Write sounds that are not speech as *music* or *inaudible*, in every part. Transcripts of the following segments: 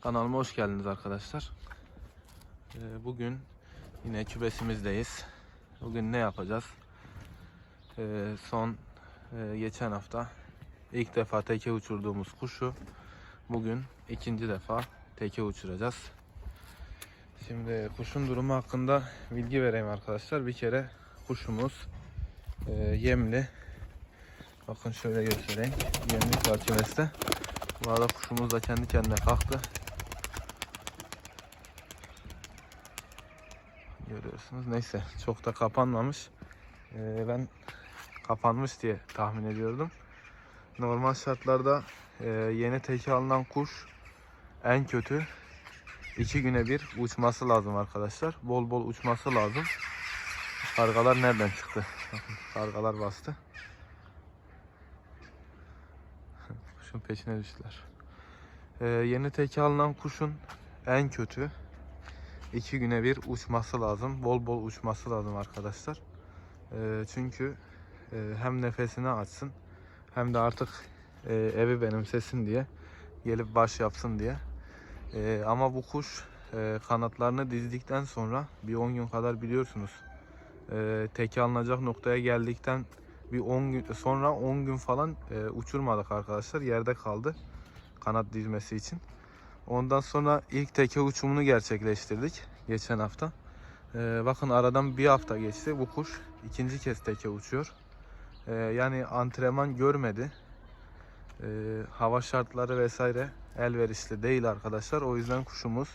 Kanalıma hoş geldiniz arkadaşlar. Ee, Bugün yine kübesimizdeyiz. Bugün ne yapacağız? Ee, Son e, geçen hafta ilk defa teke uçurduğumuz kuşu bugün ikinci defa teke uçuracağız. Şimdi kuşun durumu hakkında bilgi vereyim arkadaşlar. Bir kere kuşumuz e, yemli. Bakın şöyle göstereyim. Yemli çerçevesinde. Bu arada kuşumuz da kendi kendine kalktı. Görüyorsunuz. Neyse çok da kapanmamış. Ee, ben kapanmış diye tahmin ediyordum. Normal şartlarda e, yeni teke alınan kuş en kötü iki güne bir uçması lazım arkadaşlar. Bol bol uçması lazım. Kargalar nereden çıktı? Bakın kargalar bastı. Kuşun peşine düştüler. Ee, yeni teke alınan kuşun en kötü iki güne bir uçması lazım. Bol bol uçması lazım arkadaşlar. Ee, çünkü e, hem nefesini açsın hem de artık e, evi benimsesin diye gelip baş yapsın diye. E, ama bu kuş e, kanatlarını dizdikten sonra bir 10 gün kadar biliyorsunuz e, teke alınacak noktaya geldikten bir 10 gün sonra 10 gün falan uçurmadık arkadaşlar. Yerde kaldı kanat dizmesi için. Ondan sonra ilk teke uçumunu gerçekleştirdik geçen hafta. E, bakın aradan bir hafta geçti. Bu kuş ikinci kez teke uçuyor. E, yani antrenman görmedi. E, hava şartları vesaire elverişli değil arkadaşlar. O yüzden kuşumuz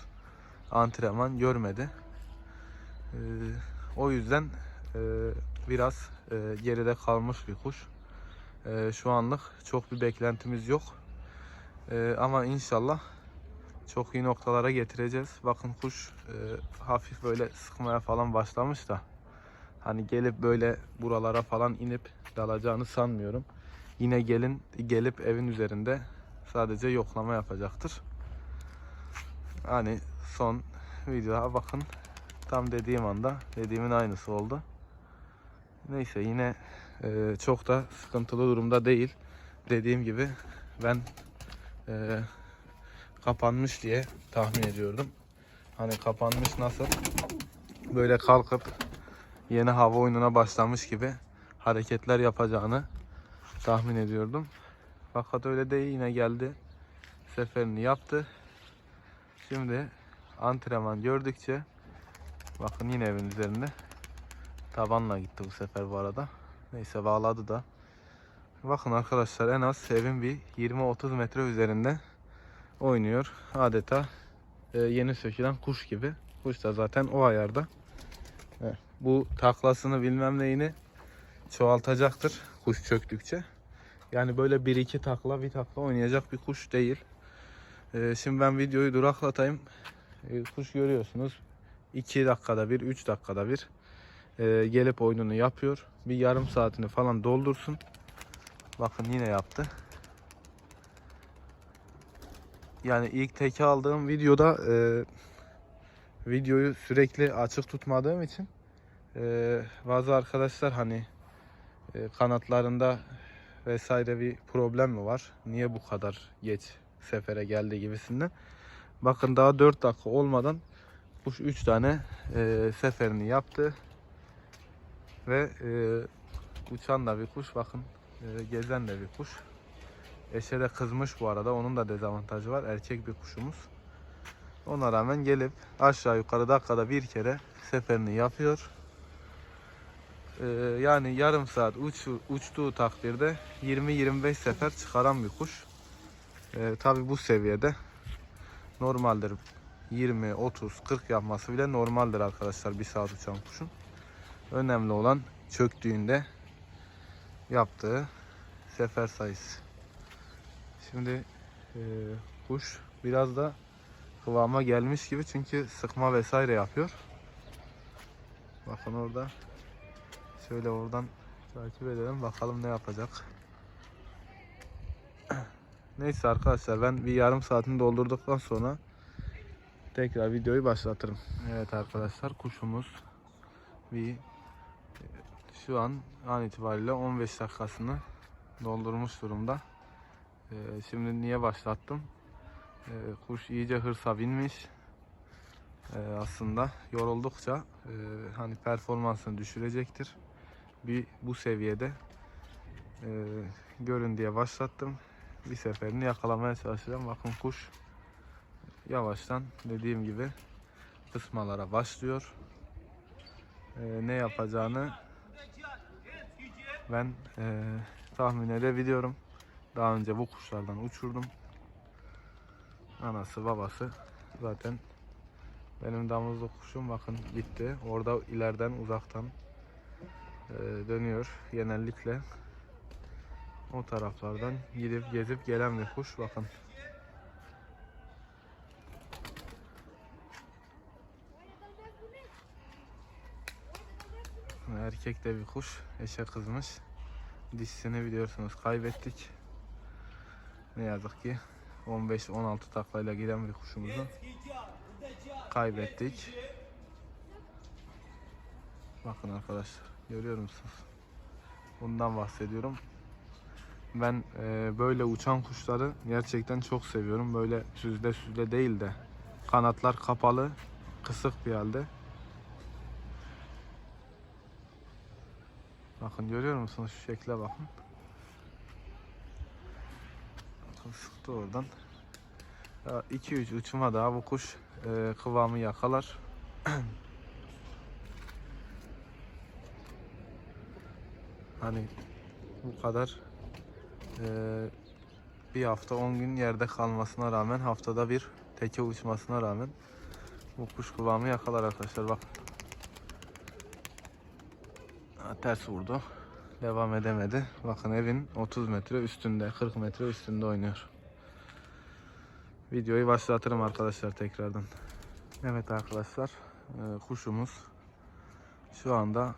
antrenman görmedi. E, o yüzden e, biraz e, geride kalmış bir kuş. E, şu anlık çok bir beklentimiz yok. E, ama inşallah çok iyi noktalara getireceğiz. Bakın kuş e, hafif böyle sıkmaya falan başlamış da hani gelip böyle buralara falan inip dalacağını sanmıyorum. Yine gelin gelip evin üzerinde sadece yoklama yapacaktır. Hani son videoya bakın tam dediğim anda dediğimin aynısı oldu. Neyse yine e, çok da sıkıntılı durumda değil. Dediğim gibi ben e, kapanmış diye tahmin ediyordum. Hani kapanmış nasıl? Böyle kalkıp yeni hava oyununa başlamış gibi hareketler yapacağını tahmin ediyordum. Fakat öyle değil yine geldi. Seferini yaptı. Şimdi antrenman gördükçe bakın yine evin üzerinde tabanla gitti bu sefer bu arada. Neyse bağladı da. Bakın arkadaşlar en az evin bir 20-30 metre üzerinde oynuyor. Adeta e, yeni sökülen kuş gibi. Kuş da zaten o ayarda. Evet, bu taklasını bilmem neyini çoğaltacaktır kuş çöktükçe. Yani böyle bir iki takla bir takla oynayacak bir kuş değil. E, şimdi ben videoyu duraklatayım. E, kuş görüyorsunuz. 2 dakikada bir, 3 dakikada bir e, gelip oyununu yapıyor. Bir yarım saatini falan doldursun. Bakın yine yaptı. Yani ilk teke aldığım videoda e, videoyu sürekli açık tutmadığım için e, bazı arkadaşlar hani e, kanatlarında vesaire bir problem mi var? Niye bu kadar geç sefere geldi gibisinden. Bakın daha 4 dakika olmadan kuş 3 tane e, seferini yaptı. Ve e, uçan da bir kuş bakın e, gezen de bir kuş. Eşe de kızmış bu arada. Onun da dezavantajı var. Erkek bir kuşumuz. Ona rağmen gelip aşağı yukarı dakikada bir kere seferini yapıyor. Ee, yani yarım saat uç, uçtuğu takdirde 20-25 sefer çıkaran bir kuş. Ee, Tabi bu seviyede normaldir. 20, 30, 40 yapması bile normaldir arkadaşlar bir saat uçan kuşun. Önemli olan çöktüğünde yaptığı sefer sayısı. Şimdi e, kuş biraz da kıvama gelmiş gibi çünkü sıkma vesaire yapıyor. Bakın orada. Şöyle oradan takip edelim bakalım ne yapacak. *clears throat* Neyse arkadaşlar ben bir yarım saatini doldurduktan sonra tekrar videoyu başlatırım. Evet arkadaşlar kuşumuz bir şu an an itibariyle 15 dakikasını doldurmuş durumda. Ee, şimdi niye başlattım? Ee, kuş iyice hırsa binmiş. Ee, aslında yoruldukça e, hani performansını düşürecektir. Bir bu seviyede e, görün diye başlattım. Bir seferini yakalamaya çalışacağım. Bakın kuş yavaştan dediğim gibi kısmalara başlıyor. Ee, ne yapacağını ben e, tahmin edebiliyorum. Daha önce bu kuşlardan uçurdum. Anası babası zaten benim damızlık kuşum bakın gitti. Orada ileriden uzaktan e, dönüyor. Genellikle o taraflardan gidip gezip gelen bir kuş. Bakın Erkek de bir kuş. Eşe kızmış. Dişisini biliyorsunuz kaybettik. Ne yazık ki 15-16 taklayla giden bir kuşumuzu kaybettik. Bakın arkadaşlar görüyor musunuz? Bundan bahsediyorum. Ben e, böyle uçan kuşları gerçekten çok seviyorum. Böyle süzle süzle değil de kanatlar kapalı, kısık bir halde. Bakın görüyor musunuz şu şekle bakın. Sıktı oradan. 2-3 uçuma daha bu kuş e, kıvamı yakalar. *clears throat* hani bu kadar e, bir hafta 10 gün yerde kalmasına rağmen haftada bir teke uçmasına rağmen bu kuş kıvamı yakalar arkadaşlar. Ha, ters vurdu. Devam edemedi. Bakın evin 30 metre üstünde, 40 metre üstünde oynuyor. Videoyu başlatırım arkadaşlar tekrardan. Evet arkadaşlar, e, kuşumuz şu anda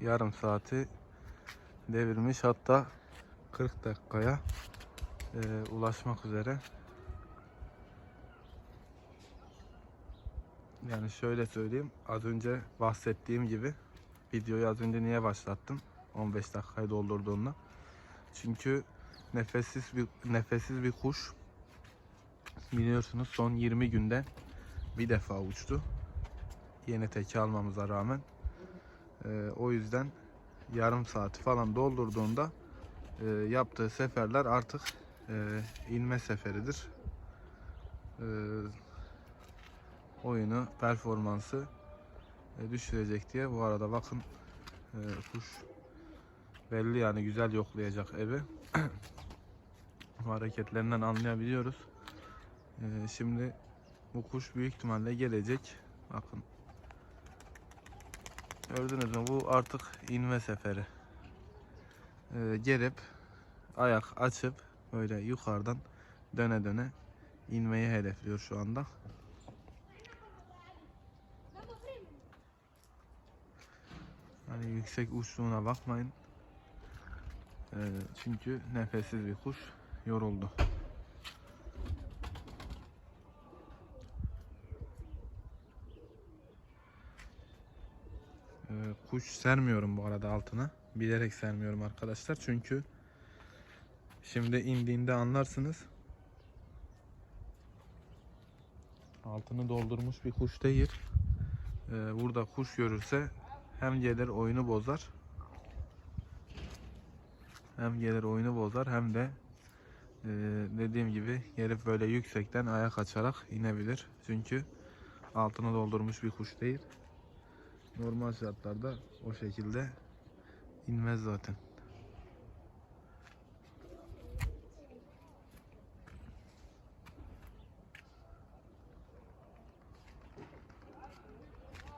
yarım saati devirmiş. Hatta 40 dakikaya e, ulaşmak üzere. Yani şöyle söyleyeyim, az önce bahsettiğim gibi videoyu az önce niye başlattım? 15 dakikayı doldurduğunda. Çünkü nefessiz bir nefessiz bir kuş. Biliyorsunuz son 20 günde bir defa uçtu. Yeni teki almamıza rağmen. Ee, o yüzden yarım saati falan doldurduğunda e, yaptığı seferler artık e, inme seferidir. E, oyunu, performansı e, düşürecek diye. Bu arada bakın e, kuş belli yani güzel yoklayacak evi. *clears throat* Hareketlerinden anlayabiliyoruz. E, şimdi bu kuş büyük ihtimalle gelecek. Bakın. Gördünüz mü? Bu artık inme seferi. E, gelip ayak açıp böyle yukarıdan döne döne inmeyi hedefliyor şu anda. Hani yüksek uçtuğuna bakmayın. Ee, çünkü nefessiz bir kuş yoruldu. Ee, kuş sermiyorum bu arada altına. Bilerek sermiyorum arkadaşlar. Çünkü şimdi indiğinde anlarsınız. Altını doldurmuş bir kuş değil. Ee, burada kuş görürse hem gelir oyunu bozar. Hem gelir oyunu bozar hem de e, dediğim gibi gelip böyle yüksekten ayak açarak inebilir. Çünkü altını doldurmuş bir kuş değil. Normal şartlarda o şekilde inmez zaten.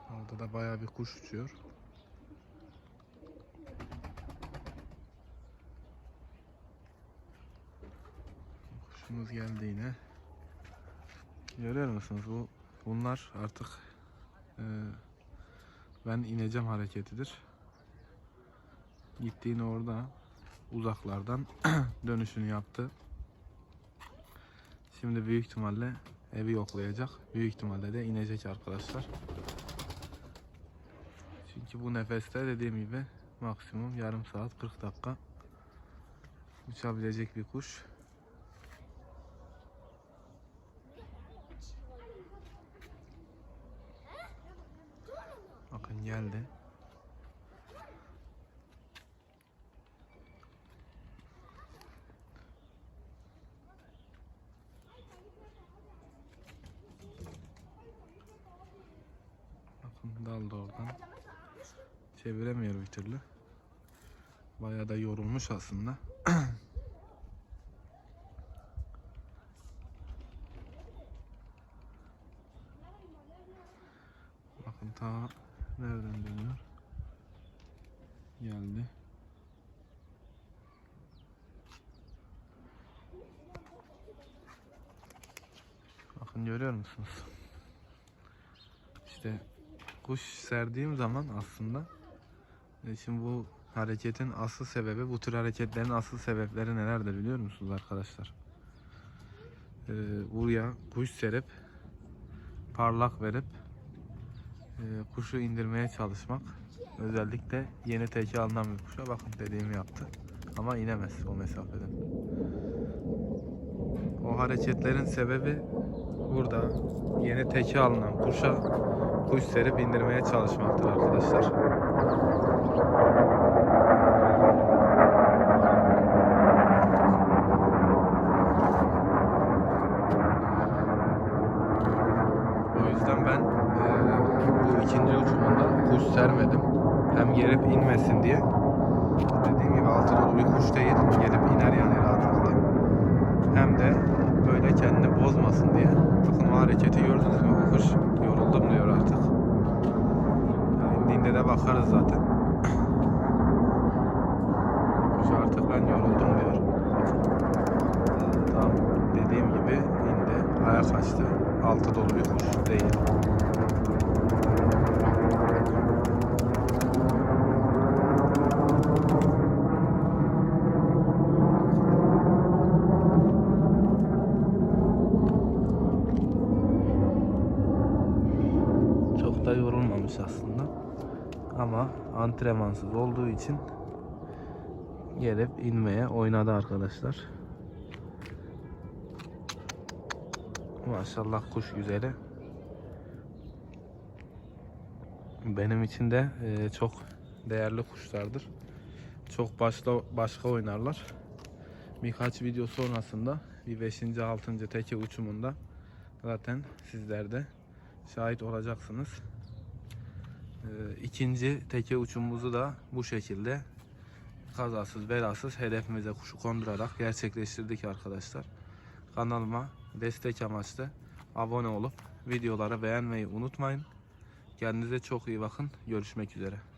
Orada da bayağı bir kuş uçuyor. Kuşumuz geldi yine. Görüyor musunuz? Bu bunlar artık e, ben ineceğim hareketidir. Gittiğini orada uzaklardan *clears throat* dönüşünü yaptı. Şimdi büyük ihtimalle evi yoklayacak. Büyük ihtimalle de inecek arkadaşlar. Çünkü bu nefeste dediğim gibi maksimum yarım saat 40 dakika uçabilecek bir kuş. Geldi. Bakın daldı oradan. Çeviremiyor bir türlü. Bayağı da yorulmuş aslında. *clears throat* Bakın ta nereden dönüyor? Geldi. Bakın görüyor musunuz? İşte kuş serdiğim zaman aslında e, şimdi bu hareketin asıl sebebi bu tür hareketlerin asıl sebepleri nelerdir biliyor musunuz arkadaşlar? Ee, buraya kuş serip parlak verip kuşu indirmeye çalışmak. Özellikle yeni teki alınan bir kuşa bakın dediğimi yaptı. Ama inemez o mesafeden. O hareketlerin sebebi burada yeni teki alınan kuşa kuş serip indirmeye çalışmaktır arkadaşlar. O yüzden ben eee, bu ikinci uçumunda kuş sermedim. Hem gelip inmesin diye. Dediğim gibi altı dolu bir kuş değil. Gelip iner yani rahatlıkla. Hem de böyle kendini bozmasın diye. Bakın hareketi gördünüz mü? Bu kuş yoruldum diyor artık. Ya indiğinde de bakarız zaten. Kuş artık ben yoruldum diyor. Tam dediğim gibi indi. Ayak açtı. Altı dolu bir kuş değil. Çok da yorulmamış aslında. Ama antrenmansız olduğu için gelip inmeye oynadı arkadaşlar. Maşallah kuş güzeli. Benim için de e, çok değerli kuşlardır. Çok başka başka oynarlar. Birkaç video sonrasında bir 5. 6. teke uçumunda zaten sizler de şahit olacaksınız. E, ikinci teke uçumumuzu da bu şekilde kazasız belasız hedefimize kuşu kondurarak gerçekleştirdik arkadaşlar. Kanalıma destek amaçlı abone olup videoları beğenmeyi unutmayın. Kendinize çok iyi bakın. Görüşmek üzere.